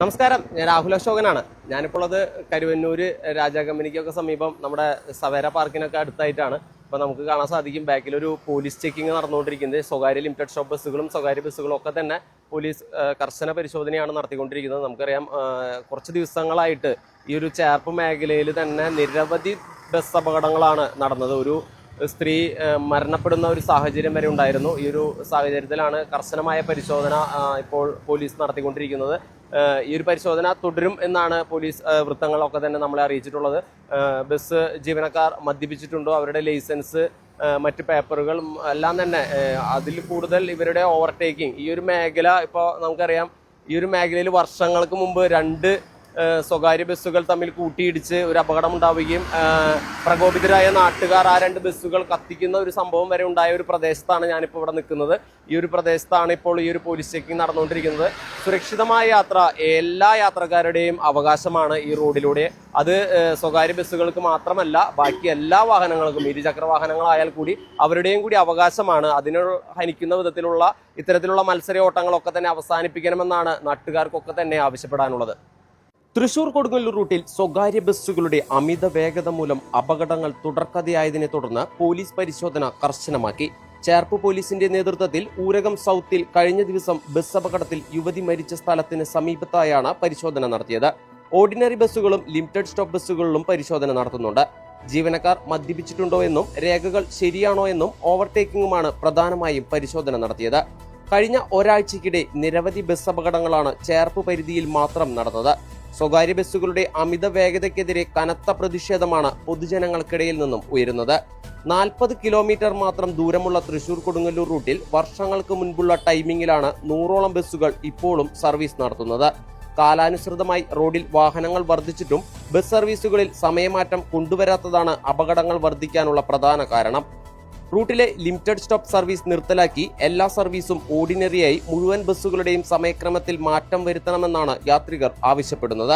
നമസ്കാരം ഞാൻ രാഹുൽ അശോകനാണ്. ഞാനിപ്പോൾ കരുവന്നൂര് രാജാ കമ്പനിക്കൊക്കെ സമീപം നമ്മുടെ സവേര പാർക്കിനൊക്കെ അടുത്തായിട്ടാണ്. അപ്പോൾ നമുക്ക് കാണാൻ സാധിക്കും ബാക്കിൽ ഒരു പോലീസ് ചെക്കിങ് നടന്നുകൊണ്ടിരിക്കുന്നത്. സ്വകാര്യ ലിമിറ്റഡ് ഷോപ്പ് ബസ്സുകളും സ്വകാര്യ ബസ്സുകളും ഒക്കെ തന്നെ പോലീസ് കർശന പരിശോധനയാണ് നടത്തിക്കൊണ്ടിരിക്കുന്നത്. നമുക്കറിയാം കുറച്ച് ദിവസങ്ങളായിട്ട് ഈ ഒരു ചേർപ്പ് മേഖലയിൽ തന്നെ നിരവധി ബസ് അപകടങ്ങളാണ് നടന്നത്. ഒരു സ്ത്രീ മരണപ്പെടുന്ന ഒരു സാഹചര്യം വരെ ഉണ്ടായിരുന്നു. ഈ ഒരു സാഹചര്യത്തിലാണ് കർശനമായ പരിശോധന ഇപ്പോൾ പോലീസ് നടത്തിക്കൊണ്ടിരിക്കുന്നത്. ഈ ഒരു പരിശോധന തുടരും എന്നാണ് പോലീസ് വൃത്തങ്ങളൊക്കെ തന്നെ നമ്മളെ അറിയിച്ചിട്ടുള്ളത്. ബസ് ജീവനക്കാർ മദ്യപിച്ചിട്ടുണ്ടോ? അവരുടെ ലൈസൻസ് മറ്റ് പേപ്പറുകൾ എല്ലാം തന്നെ അതിൽ കൂടുതൽ ഇവരുടെ ഓവർടേക്കിംഗ് ഈ ഒരു മേഖല ഇപ്പോൾ നമുക്കറിയാം ഈ ഒരു മേഖലയിൽ വർഷങ്ങൾക്ക് മുമ്പ് രണ്ട് സ്വകാര്യ ബസ്സുകൾ തമ്മിൽ കൂട്ടിയിടിച്ച് ഒരു അപകടം ഉണ്ടാവുകയും പ്രകോപിതരായ നാട്ടുകാർ ആ രണ്ട് ബസ്സുകൾ കത്തിക്കുന്ന ഒരു സംഭവം വരെ ഉണ്ടായ ഒരു പ്രദേശത്താണ് ഞാനിപ്പോൾ ഇവിടെ നിൽക്കുന്നത്. ഈ ഒരു പ്രദേശത്താണ് ഇപ്പോൾ ഈ ഒരു പോലീസ് ചെക്കിംഗ് നടന്നുകൊണ്ടിരിക്കുന്നത്. സുരക്ഷിതമായ യാത്ര എല്ലാ യാത്രക്കാരുടെയും അവകാശമാണ് ഈ റോഡിലൂടെ. അത് സ്വകാര്യ ബസ്സുകൾക്ക് മാത്രമല്ല ബാക്കി എല്ലാ വാഹനങ്ങൾക്കും ഇരുചക്ര വാഹനങ്ങളായാൽ കൂടി അവരുടെയും കൂടി അവകാശമാണ്. അതിന് ഹനിക്കുന്ന വിധത്തിലുള്ള ഇത്തരത്തിലുള്ള മത്സര ഓട്ടങ്ങളൊക്കെ തന്നെ അവസാനിപ്പിക്കണമെന്നാണ് നാട്ടുകാർക്കൊക്കെ തന്നെ ആവശ്യപ്പെടാനുള്ളത്. തൃശൂർ കൊടുങ്ങല്ലൂർ റൂട്ടിൽ സ്വകാര്യ ബസ്സുകളുടെ അമിത വേഗത മൂലം അപകടങ്ങൾ തുടർക്കഥയായതിനെ തുടർന്ന് പോലീസ് പരിശോധന കർശനമാക്കി. ചേർപ്പ് പോലീസിന്റെ നേതൃത്വത്തിൽ ഊരകം സൗത്തിൽ കഴിഞ്ഞ ദിവസം ബസ് അപകടത്തിൽ യുവതി മരിച്ച സ്ഥലത്തിന് സമീപത്തായാണ് പരിശോധന നടത്തിയത്. ഓർഡിനറി ബസ്സുകളും ലിമിറ്റഡ് സ്റ്റോപ്പ് ബസ്സുകളിലും പരിശോധന നടത്തുന്നുണ്ട്. ജീവനക്കാർ മദ്യപിച്ചിട്ടുണ്ടോ എന്നും രേഖകൾ ശരിയാണോ എന്നും ഓവർടേക്കിംഗുമാണ് പ്രധാനമായും പരിശോധന നടത്തിയത്. കഴിഞ്ഞ ഒരാഴ്ചയ്ക്കിടെ നിരവധി ബസ് അപകടങ്ങളാണ് ചേർപ്പ് പരിധിയിൽ മാത്രം നടന്നത്. സ്വകാര്യ ബസ്സുകളുടെ അമിത വേഗതയ്ക്കെതിരെ കനത്ത പ്രതിഷേധമാണ് പൊതുജനങ്ങൾക്കിടയിൽ നിന്നും ഉയരുന്നത്. നാൽപ്പത് കിലോമീറ്റർ മാത്രം ദൂരമുള്ള തൃശൂർ കൊടുങ്ങല്ലൂർ റൂട്ടിൽ വർഷങ്ങൾക്ക് മുൻപുള്ള ടൈമിംഗിലാണ് നൂറോളം ബസ്സുകൾ ഇപ്പോഴും സർവീസ് നടത്തുന്നത്. കാലാനുസൃതമായി റോഡിൽ വാഹനങ്ങൾ വർദ്ധിച്ചിട്ടും ബസ് സർവീസുകളിൽ സമയമാറ്റം കൊണ്ടുവരാത്തതാണ് അപകടങ്ങൾ വർദ്ധിക്കാനുള്ള പ്രധാന കാരണം. റൂട്ടിലെ ലിമിറ്റഡ് സ്റ്റോപ്പ് സർവീസ് നിർത്തലാക്കി എല്ലാ സർവീസും ഓർഡിനറിയായി മുഴുവൻ ബസ്സുകളുടെയും സമയക്രമത്തിൽ മാറ്റം വരുത്തണമെന്നാണ് യാത്രികർ ആവശ്യപ്പെടുന്നത്.